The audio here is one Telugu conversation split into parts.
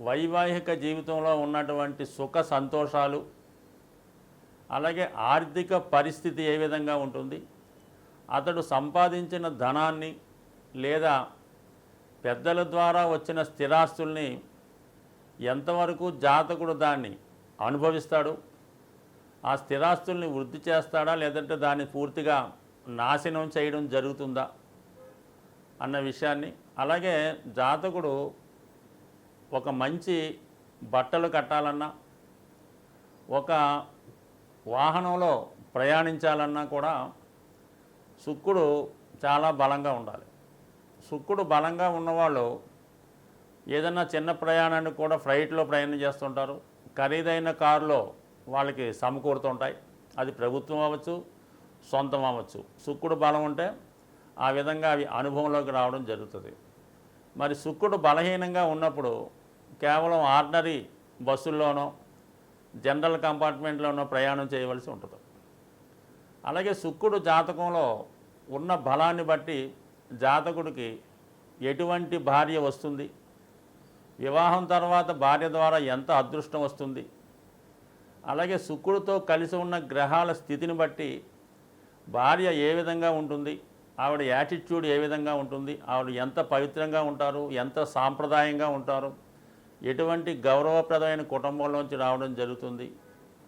వైవాహిక జీవితంలో ఉన్నటువంటి సుఖ సంతోషాలు అలాగే ఆర్థిక పరిస్థితి ఏ విధంగా ఉంటుంది అతడు సంపాదించిన ధనాన్ని లేదా పెద్దల ద్వారా వచ్చిన స్థిరాస్తుల్ని ఎంతవరకు జాతకుడు దాన్ని అనుభవిస్తాడు ఆ స్థిరాస్తుల్ని వృద్ధి చేస్తాడా లేదంటే దాన్ని పూర్తిగా నాశనం చేయడం జరుగుతుందా అన్న విషయాన్ని. అలాగే జాతకుడు ఒక మంచి బట్టలు కట్టాలన్నా ఒక వాహనంలో ప్రయాణించాలన్నా కూడా శుక్రుడు చాలా బలంగా ఉండాలి. శుక్రుడు బలంగా ఉన్నవాళ్ళు ఏదన్నా చిన్న ప్రయాణానికి కూడా ఫ్లైట్లో ప్రయాణం చేస్తుంటారు. ఖరీదైన కారులో వాళ్ళకి సమకూరుతుంటాయి. అది ప్రభుత్వం అవ్వచ్చు సొంతం అవ్వచ్చు. శుక్రుడు బలం ఉంటే ఆ విధంగా అవి అనుభవంలోకి రావడం జరుగుతుంది. మరి శుక్రుడు బలహీనంగా ఉన్నప్పుడు కేవలం ఆర్డినరీ బస్సుల్లోనో జనరల్ కంపార్ట్మెంట్లోనో ప్రయాణం చేయవలసి ఉంటుంది. అలాగే శుక్రుడు జాతకంలో ఉన్న బలాన్ని బట్టి జాతకుడికి ఎటువంటి భార్య వస్తుంది? వివాహం తర్వాత భార్య ద్వారా ఎంత అదృష్టం వస్తుంది? అలాగే శుక్రుడితో కలిసి ఉన్న గ్రహాల స్థితిని బట్టి భార్య ఏ విధంగా ఉంటుంది? ఆవిడ యాటిట్యూడ్ ఏ విధంగా ఉంటుంది? ఆవిడ ఎంత పవిత్రంగా ఉంటారు? ఎంత సాంప్రదాయంగా ఉంటారు? ఎటువంటి గౌరవప్రదమైన కుటుంబంలోంచి రావడం జరుగుతుంది.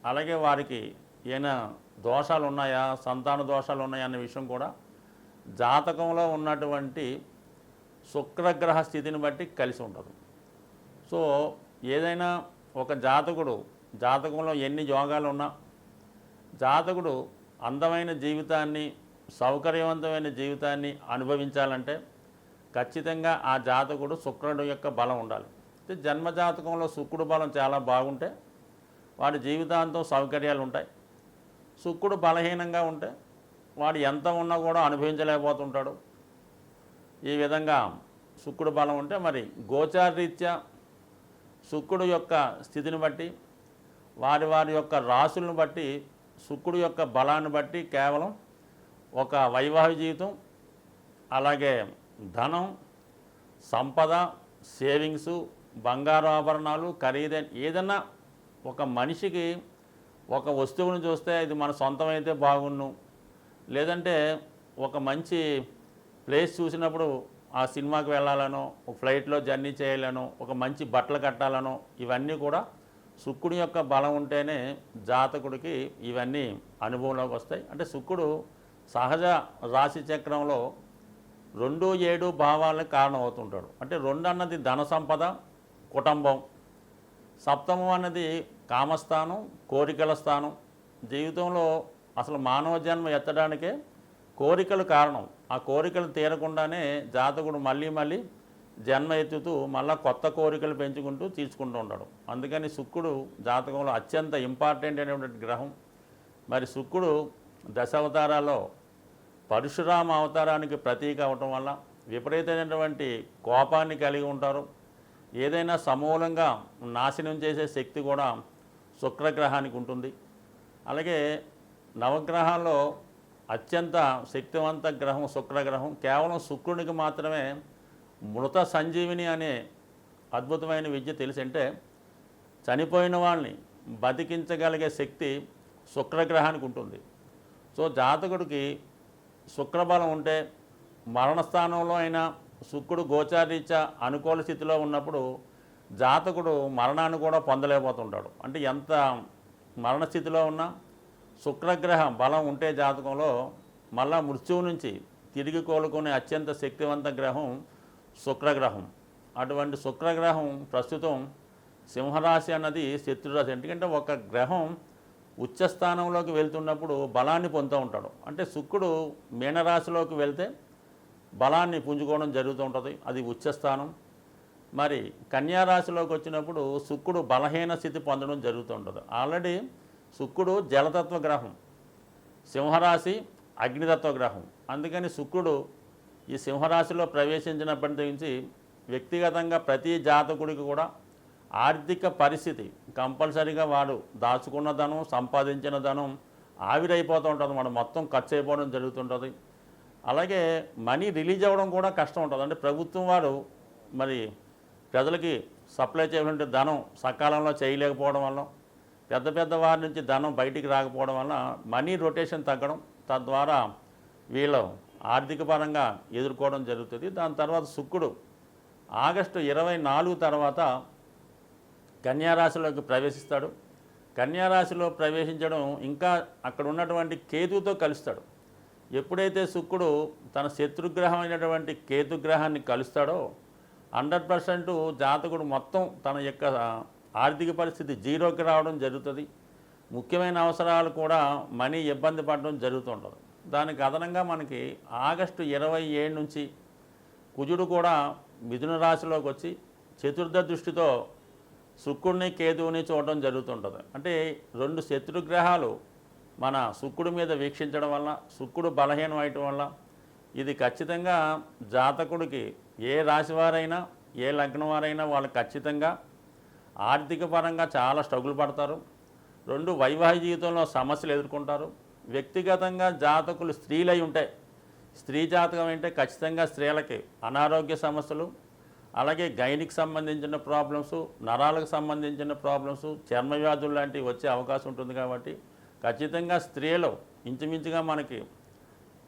అలాగే వారికి ఏమైనా దోషాలు ఉన్నాయా సంతాన దోషాలు ఉన్నాయా అనే విషయం కూడా జాతకంలో ఉన్నటువంటి శుక్రగ్రహ స్థితిని బట్టి కలిసి ఉంటుంది సో ఏదైనా ఒక జాతకుడు జాతకంలో ఎన్ని యోగాలు ఉన్నా జాతకుడు అందమైన జీవితాన్ని సౌకర్యవంతమైన జీవితాన్ని అనుభవించాలంటే ఖచ్చితంగా ఆ జాతకుడు శుక్రుడు యొక్క బలం ఉండాలి. జన్మజాతకంలో శుక్రుడు బలం చాలా బాగుంటే వాడి జీవితాంతం సౌకర్యాలు ఉంటాయి. శుక్రుడు బలహీనంగా ఉంటే వాడు ఎంత ఉన్నా కూడా అనుభవించలేకపోతుంటాడు. ఈ విధంగా శుక్రుడు బలం ఉంటే మరి గోచారరీత్యా శుక్రుడు యొక్క స్థితిని బట్టి వారి వారి యొక్క రాశులను బట్టి శుక్రుడు యొక్క బలాన్ని బట్టి కేవలం ఒక వైవాహిక జీవితం అలాగే ధనం సంపద సేవింగ్స్ బంగారు ఆభరణాలు ఖరీదైన ఏదన్నా ఒక మనిషికి ఒక వస్తువును చూస్తే ఇది మన సొంతమైతే బాగుండు. లేదంటే ఒక మంచి ప్లేస్ చూసినప్పుడు ఆ సినిమాకి వెళ్ళాలనో ఒక ఫ్లైట్లో జర్నీ చేయాలనో ఒక మంచి బట్టలు కట్టాలనో ఇవన్నీ కూడా శుక్రుడి యొక్క బలం ఉంటేనే జాతకుడికి ఇవన్నీ అనుభవంలోకి వస్తాయి. అంటే శుక్రుడు సహజ రాశి చక్రంలో రెండు ఏడు భావాలకు కారణం అవుతుంటాడు అంటే రెండు అన్నది ధన సంపద కుటుంబం. సప్తమం అన్నది కామస్థానం కోరికల స్థానం. జీవితంలో అసలు మానవ జన్మ ఎత్తడానికే కోరికలు కారణం. ఆ కోరికలు తీరకుండానే జాతకుడు మళ్ళీ మళ్ళీ జన్మ ఎత్తుతూ మళ్ళీ కొత్త కోరికలు పెంచుకుంటూ తీర్చుకుంటూ ఉంటాడు అందుకని శుక్రుడు జాతకంలో అత్యంత ఇంపార్టెంట్ అయినటువంటి గ్రహం. మరి శుక్రుడు దశావతారాల్లో పరశురామ అవతారానికి ప్రతీక అవటం వల్ల విపరీతమైనటువంటి కోపాన్ని కలిగి ఉంటారు. ఏదైనా సమూలంగా నాశనం చేసే శక్తి కూడా శుక్రగ్రహానికి ఉంటుంది. అలాగే నవగ్రహాల్లో అత్యంత శక్తివంత గ్రహం శుక్రగ్రహం. కేవలం శుక్రునికి మాత్రమే మృత సంజీవిని అనే అద్భుతమైన విద్య తెలిసింటే చనిపోయిన వాళ్ళని బతికించగలిగే శక్తి శుక్రగ్రహానికి ఉంటుంది. సో జాతకుడికి శుక్రబలం ఉంటే మరణస్థానంలో అయినా శుక్రుడు గోచారీత్యా అనుకూల స్థితిలో ఉన్నప్పుడు జాతకుడు మరణాన్ని కూడా పొందలేకపోతుంటాడు. అంటే ఎంత మరణస్థితిలో ఉన్నా శుక్రగ్రహం బలం ఉంటే జాతకంలో మళ్ళా మృత్యువు నుంచి తిరిగి కోలుకునే అత్యంత శక్తివంత గ్రహం శుక్రగ్రహం. అటువంటి శుక్రగ్రహం ప్రస్తుతం సింహరాశి అన్నది శత్రురాశి. ఎందుకంటే ఒక గ్రహం ఉచ్చస్థానంలోకి వెళ్తున్నప్పుడు బలాన్ని పొందుతూ ఉంటాడు. అంటే శుక్రుడు మీనరాశిలోకి వెళ్తే బలాన్ని పుంజుకోవడం జరుగుతూ ఉంటుంది. అది ఉచ్చస్థానం. మరి కన్యారాశిలోకి వచ్చినప్పుడు శుక్రుడు బలహీన స్థితి పొందడం జరుగుతూ ఉంటుంది. ఆల్రెడీ శుక్రుడు జలతత్వ గ్రహం సింహరాశి అగ్నితత్వ గ్రహం. అందుకని శుక్రుడు ఈ సింహరాశిలో ప్రవేశించినప్పటి నుంచి వ్యక్తిగతంగా ప్రతి జాతకుడికి కూడా ఆర్థిక పరిస్థితి కంపల్సరీగా వాడు దాచుకున్న ధనం సంపాదించిన ధనం ఆవిరైపోతూ ఉంటుంది. మనం మొత్తం ఖర్చు అయిపోవడం జరుగుతుంటుంది అలాగే మనీ రిలీజ్ అవ్వడం కూడా కష్టం ఉంటుంది. అంటే ప్రభుత్వం వారు మరి ప్రజలకి సప్లై చేయాలంటే ధనం సకాలంలో చేయలేకపోవడం వల్ల పెద్ద పెద్ద వారి నుంచి ధనం బయటికి రాకపోవడం వల్ల మనీ రొటేషన్ తగ్గడం తద్వారా వీళ్ళు ఆర్థిక పరంగా ఎదుర్కోవడం జరుగుతుంది. దాని తర్వాత శుక్రుడు ఆగస్టు ఇరవై నాలుగు తర్వాత కన్యారాశిలోకి ప్రవేశిస్తాడు. కన్యారాశిలో ప్రవేశించడం ఇంకా అక్కడ ఉన్నటువంటి కేతుతో కలుస్తాడు. ఎప్పుడైతే శుక్రుడు తన శత్రుగ్రహం అయినటువంటి కేతుగ్రహాన్ని కలుస్తాడో హండ్రెడ్ పర్సెంట్ జాతకుడు మొత్తం తన యొక్క ఆర్థిక పరిస్థితి జీరోకి రావడం జరుగుతుంది. ముఖ్యమైన అవసరాలు కూడా మనీ ఇబ్బంది పడడం జరుగుతుంటుంది. దానికి అదనంగా మనకి ఆగస్టు ఇరవై ఏడు నుంచి కుజుడు కూడా మిథున రాశిలోకి వచ్చి చతుర్థ దృష్టితో శుక్రుడిని కేతువుని చూడడం జరుగుతుంటుంది. అంటే రెండు శత్రుగ్రహాలు మన శుక్రుడి మీద వీక్షించడం వల్ల శుక్రుడు బలహీనం అయ్యటం వల్ల ఇది ఖచ్చితంగా జాతకుడికి ఏ రాశి వారైనా ఏ లగ్నం వారైనా వాళ్ళు ఖచ్చితంగా ఆర్థిక పరంగా చాలా స్ట్రగుల్ పడతారు. రెండు వైవాహిక జీవితంలో సమస్యలు ఎదుర్కొంటారు. వ్యక్తిగతంగా జాతకులు స్త్రీలై ఉంటాయి స్త్రీ జాతకం అంటే ఖచ్చితంగా స్త్రీలకి అనారోగ్య సమస్యలు అలాగే గైనికి సంబంధించిన ప్రాబ్లమ్స్ నరాలకు సంబంధించిన ప్రాబ్లమ్స్ చర్మ వ్యాధులు లాంటివి వచ్చే అవకాశం ఉంటుంది కాబట్టి ఖచ్చితంగా స్త్రీలు ఇంచుమించుగా మనకి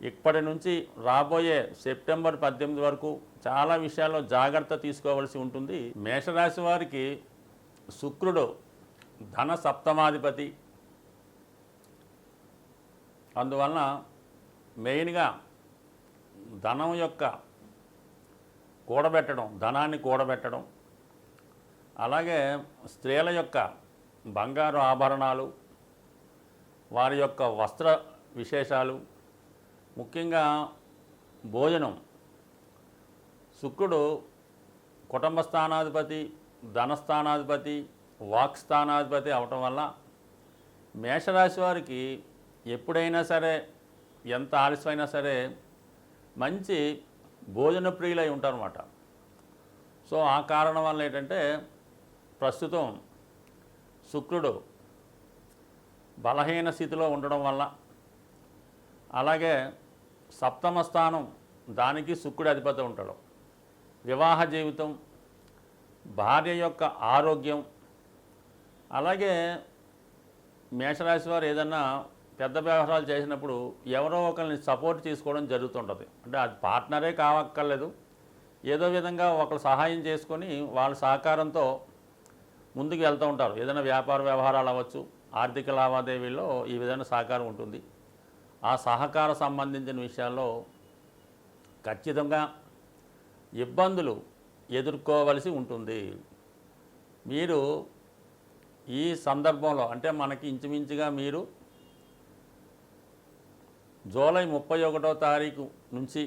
ఇప్పటి నుంచి రాబోయే సెప్టెంబర్ పద్దెనిమిది వరకు చాలా విషయాల్లో జాగ్రత్త తీసుకోవాల్సి ఉంటుంది. మేషరాశి వారికి శుక్రుడు ధన సప్తమాధిపతి. అందువలన మెయిన్గా ధనం యొక్క కూడబెట్టడం ధనాన్ని కూడబెట్టడం అలాగే స్త్రీల యొక్క బంగారు ఆభరణాలు వారి యొక్క వస్త్ర విశేషాలు ముఖ్యంగా భోజనం. శుక్రుడు కుటుంబ స్థానాధిపతి ధనస్థానాధిపతి వాక్ స్థానాధిపతి అవటం వల్ల మేషరాశి వారికి ఎప్పుడైనా సరే ఎంత ఆలస్యమైనా సరే మంచి భోజన ప్రియులై ఉంటారన్నమాట. సో ఆ కారణం వల్ల ఏంటంటే ప్రస్తుతం శుక్రుడు బలహీన స్థితిలో ఉండడం వల్ల. అలాగే సప్తమ స్థానం దానికి శుక్రుడు అధిపతి ఉంటాడు. వివాహ జీవితం భార్య యొక్క ఆరోగ్యం. అలాగే మేషరాశి వారు ఏదన్నా పెద్ద వ్యవహారాలు చేసినప్పుడు ఎవరో ఒకరిని సపోర్ట్ తీసుకోవడం జరుగుతుంటుంది. అంటే అది పార్ట్నరే కావక్కర్లేదు. ఏదో విధంగా ఒకరు సహాయం చేసుకొని వాళ్ళ సహకారంతో ముందుకు వెళ్తూ ఉంటారు. ఏదైనా వ్యాపార వ్యవహారాలు అవ్వచ్చు ఆర్థిక లావాదేవీల్లో ఈ విధమైన సహకారం ఉంటుంది. ఆ సహకార సంబంధించిన విషయాల్లో ఖచ్చితంగా ఇబ్బందులు ఎదుర్కోవలసి ఉంటుంది. మీరు ఈ సందర్భంలో అంటే మనకి ఇంచుమించుగా మీరు జూలై ముప్పై ఒకటో తారీఖు నుంచి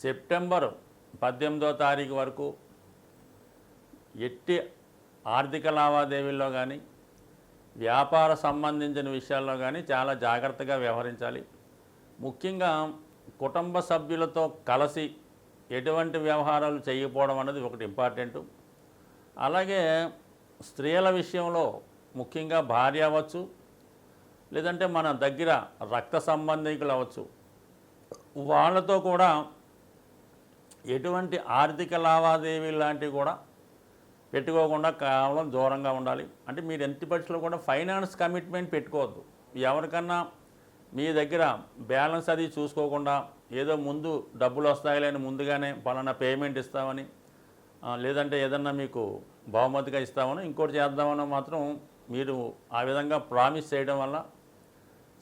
సెప్టెంబర్ పద్దెనిమిదో తారీఖు వరకు ఎట్టి ఆర్థిక లావాదేవీల్లో కానీ వ్యాపార సంబంధించిన విషయాల్లో కానీ చాలా జాగ్రత్తగా వ్యవహరించాలి. ముఖ్యంగా కుటుంబ సభ్యులతో కలిసి ఎటువంటి వ్యవహారాలు చేయకపోవడం అనేది ఒకటి ఇంపార్టెంట్. అలాగే స్త్రీల విషయంలో ముఖ్యంగా భార్య అవ్వచ్చు లేదంటే మన దగ్గర రక్త సంబంధికులు అవ్వచ్చు. వాళ్ళతో కూడా ఎటువంటి ఆర్థిక లావాదేవీలు లాంటివి కూడా పెట్టుకోకుండా కేవలం దూరంగా ఉండాలి. అంటే మీరు ఎంత పరిస్థితుల్లో కూడా ఫైనాన్స్ కమిట్మెంట్ పెట్టుకోవద్దు. ఎవరికన్నా మీ దగ్గర బ్యాలెన్స్ అది చూసుకోకుండా ఏదో ముందు డబ్బులు వస్తాయిలేని ముందుగానే పలానా పేమెంట్ ఇస్తామని లేదంటే ఏదన్నా మీకు బహుమతిగా ఇస్తామని ఇంకోటి చేద్దామని మాత్రం మీరు ఆ విధంగా ప్రామిస్ చేయడం వల్ల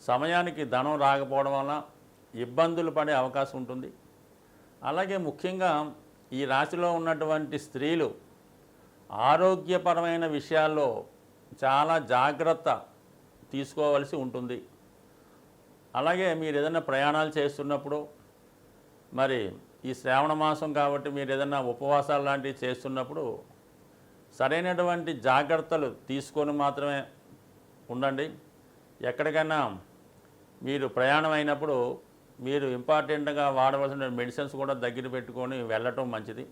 సమయానికి ధనం రాకపోవడం వల్ల ఇబ్బందులు పడే అవకాశం ఉంటుంది. అలాగే ముఖ్యంగా ఈ రాశిలో ఉన్నటువంటి స్త్రీలు ఆరోగ్యపరమైన విషయాల్లో చాలా జాగ్రత్త తీసుకోవలసి ఉంటుంది. అలాగే మీరు ఏదైనా ప్రయాణాలు చేస్తున్నప్పుడు మరి ఈ శ్రావణ మాసం కాబట్టి మీరు ఏదైనా ఉపవాసాలు లాంటివి చేస్తున్నప్పుడు సరైనటువంటి జాగ్రత్తలు తీసుకొని మాత్రమే ఉండండి. ఎక్కడికైనా మీరు ప్రయాణం అయినప్పుడు మీరు ఇంపార్టెంట్గా వాడవలసిన మెడిసిన్స్ కూడా దగ్గర పెట్టుకొని వెళ్ళటం మంచిది.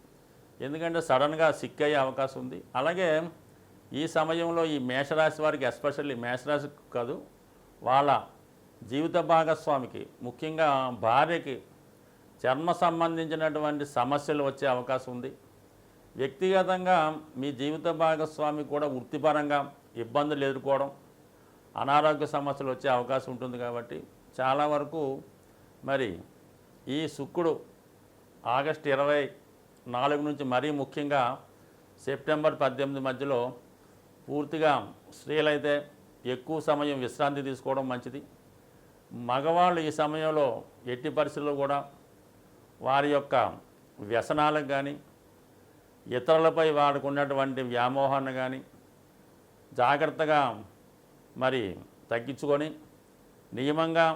ఎందుకంటే సడన్గా సిక్ అయ్యే అవకాశం ఉంది. అలాగే ఈ సమయంలో ఈ మేషరాశి వారికి ఎస్పెషల్లీ మేషరాశి కాదు వాళ్ళ జీవిత భాగస్వామికి ముఖ్యంగా భార్యకి చర్మ సంబంధించినటువంటి సమస్యలు వచ్చే అవకాశం ఉంది. వ్యక్తిగతంగా మీ జీవిత భాగస్వామి కూడా వృత్తిపరంగా ఇబ్బందులు ఎదుర్కోవడం అనారోగ్య సమస్యలు వచ్చే అవకాశం ఉంటుంది కాబట్టి చాలా వరకు మరి ఈ శుక్రుడు ఆగస్టు ఇరవై నాలుగు నుంచి మరీ ముఖ్యంగా సెప్టెంబర్ పద్దెనిమిది మధ్యలో పూర్తిగా స్త్రీలైతే ఎక్కువ సమయం విశ్రాంతి తీసుకోవడం మంచిది. మగవాళ్ళు ఈ సమయంలో ఎట్టి పరిస్థితుల్లో కూడా వారి యొక్క వ్యసనాలకు కానీ ఇతరులపై వాడుకున్నటువంటి వ్యామోహాన్ని కానీ జాగ్రత్తగా మరి తగ్గించుకొని నియమంగా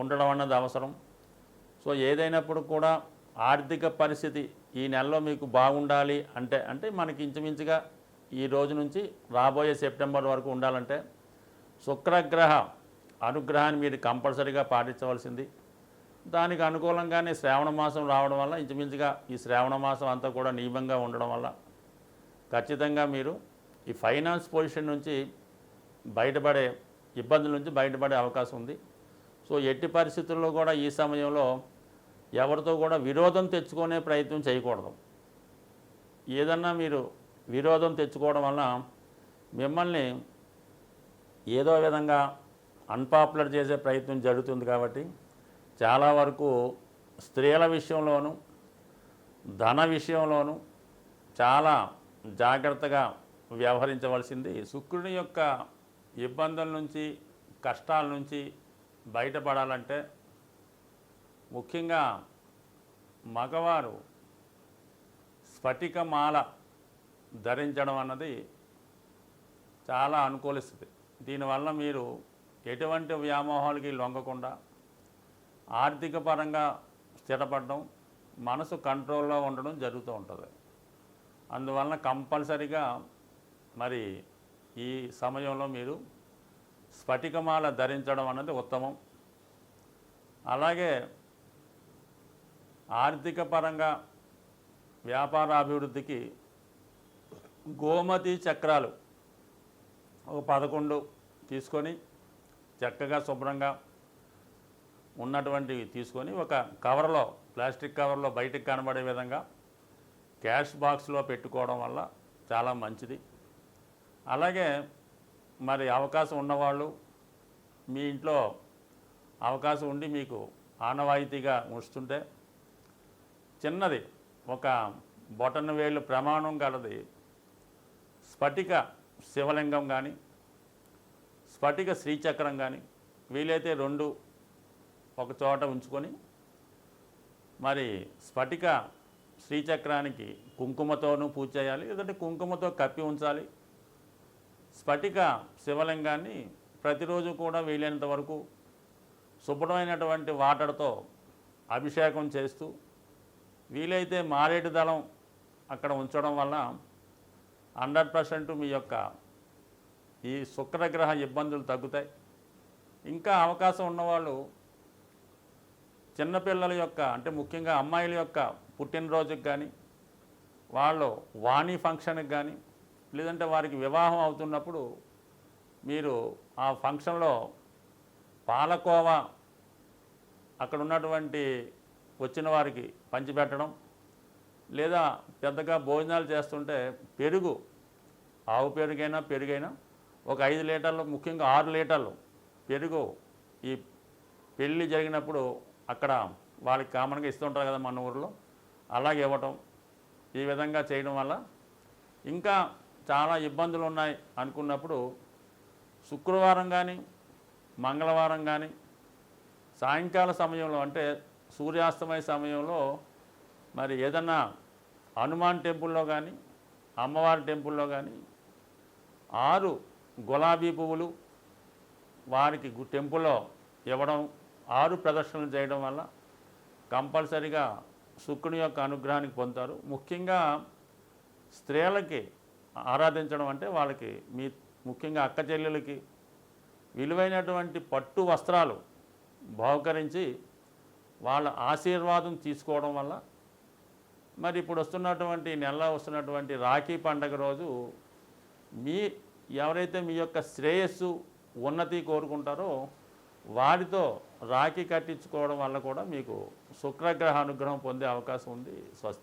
ఉండడం అన్నది అవసరం. సో ఏదైనప్పుడు కూడా ఆర్థిక పరిస్థితి ఈ నెలలో మీకు బాగుండాలి అంటే అంటే మనకి ఇంచుమించుగా ఈ రోజు నుంచి రాబోయే సెప్టెంబర్ వరకు ఉండాలంటే శుక్రగ్రహ అనుగ్రహాన్ని మీరు కంపల్సరీగా పాటించవలసింది. దానికి అనుకూలంగానే శ్రావణ మాసం రావడం వల్ల ఇంచుమించుగా ఈ శ్రావణ మాసం అంతా కూడా నియమంగా ఉండడం వల్ల ఖచ్చితంగా మీరు ఈ ఫైనాన్స్ పొజిషన్ నుంచి బయటపడే ఇబ్బందుల నుంచి బయటపడే అవకాశం ఉంది. సో ఎట్టి పరిస్థితుల్లో కూడా ఈ సమయంలో ఎవరితో కూడా విరోధం తెచ్చుకునే ప్రయత్నం చేయకూడదు. ఏదన్నా మీరు విరోధం తెచ్చుకోవడం వల్ల మిమ్మల్ని ఏదో విధంగా అన్పాపులర్ చేసే ప్రయత్నం జరుగుతుంది కాబట్టి చాలా వరకు స్త్రీల విషయంలోనూ ధన విషయంలోనూ చాలా జాగ్రత్తగా వ్యవహరించవలసింది. శుక్రుని యొక్క ఇబ్బందుల నుంచి కష్టాల నుంచి బయటపడాలంటే ముఖ్యంగా మగవారు స్ఫటికమాల ధరించడం అన్నది చాలా అనుకూలిస్తుంది. దీనివల్ల మీరు ఎటువంటి వ్యామోహాలకి లొంగకుండా ఆర్థిక పరంగా స్థిరపడడం మనసు కంట్రోల్లో ఉండడం జరుగుతూ ఉంటుంది. అందువలన కంపల్సరిగా మరి ఈ సమయంలో మీరు స్ఫటికమాల ధరించడం అన్నది ఉత్తమం. అలాగే ఆర్థిక పరంగా వ్యాపార అభివృద్ధికి గోమతి చక్రాలు ఒక పదకొండు తీసుకొని చక్కగా శుభ్రంగా ఉన్నటువంటివి తీసుకొని ఒక కవర్లో ప్లాస్టిక్ కవర్లో బయటకు కనబడే విధంగా క్యాష్ బాక్స్లో పెట్టుకోవడం వల్ల చాలా మంచిది. అలాగే మరి అవకాశం ఉన్నవాళ్ళు మీ ఇంట్లో అవకాశం ఉండి మీకు ఆనవాయితీగా ఉంచుతుంటే చిన్నది. ఒక బొటన వేలు ప్రమాణం గలది. స్ఫటిక శివలింగం కానీ స్ఫటిక శ్రీచక్రం కానీ వీలైతే రెండు ఒక చోట ఉంచుకొని మరి స్ఫటిక శ్రీచక్రానికి కుంకుమతోనూ పూజ చేయాలి లేదంటే కుంకుమతో కప్పి ఉంచాలి. స్ఫటిక శివలింగాన్ని ప్రతిరోజు కూడా వీలైనంత వరకు శుభ్రమైనటువంటి వాటర్తో అభిషేకం చేస్తూ వీలైతే మారేడు దళం అక్కడ ఉంచడం వల్ల హండ్రెడ్ పర్సెంట్ మీ యొక్క ఈ శుక్రగ్రహ ఇబ్బందులు తగ్గుతాయి. ఇంకా అవకాశం ఉన్నవాళ్ళు చిన్నపిల్లల యొక్క అంటే ముఖ్యంగా అమ్మాయిల యొక్క పుట్టినరోజుకి కానీ వాళ్ళు వాణి ఫంక్షన్కి కానీ లేదంటే వారికి వివాహం అవుతున్నప్పుడు మీరు ఆ ఫంక్షన్లో పాలకోవా అక్కడ ఉన్నటువంటి వచ్చిన వారికి పంచిపెట్టడం లేదా పెద్దగా భోజనాలు చేస్తుంటే పెరుగు ఆవు పెరుగైనా పెరుగైనా ఒక ఐదు లీటర్లు ముఖ్యంగా ఆరు లీటర్లు పెరుగు ఈ పెళ్ళి జరిగినప్పుడు అక్కడ వాళ్ళకి కామన్గా ఇస్తుంటారు కదా మన ఊరిలో అలాగే ఇవ్వటం ఈ విధంగా చేయడం వల్ల ఇంకా చాలా ఇబ్బందులు ఉన్నాయి అనుకున్నప్పుడు శుక్రవారం కానీ మంగళవారం కానీ సాయంకాల సమయంలో అంటే సూర్యాస్తమయ సమయంలో మరి ఏదన్నా హనుమాన్ టెంపుల్లో కానీ అమ్మవారి టెంపుల్లో కానీ ఆరు గులాబీ పువ్వులు వారికి టెంపుల్లో ఇవ్వడం ఆరు ప్రదర్శనలు చేయడం వల్ల కంపల్సరిగా శుక్రుని యొక్క అనుగ్రహానికి పొందుతారు. ముఖ్యంగా స్త్రీలకి ఆరాధించడం అంటే వాళ్ళకి మీ ముఖ్యంగా అక్క చెల్లెలకి విలువైనటువంటి పట్టు వస్త్రాలు బహుకరించి వాళ్ళ ఆశీర్వాదం తీసుకోవడం వల్ల మరి ఇప్పుడు వస్తున్నటువంటి నెల వస్తున్నటువంటి రాఖీ పండగ రోజు మీ ఎవరైతే మీ యొక్క శ్రేయస్సు ఉన్నతి కోరుకుంటారో వారితో రాఖీ కట్టించుకోవడం వల్ల కూడా మీకు శుక్రగ్రహ అనుగ్రహం పొందే అవకాశం ఉంది స్వస్తి.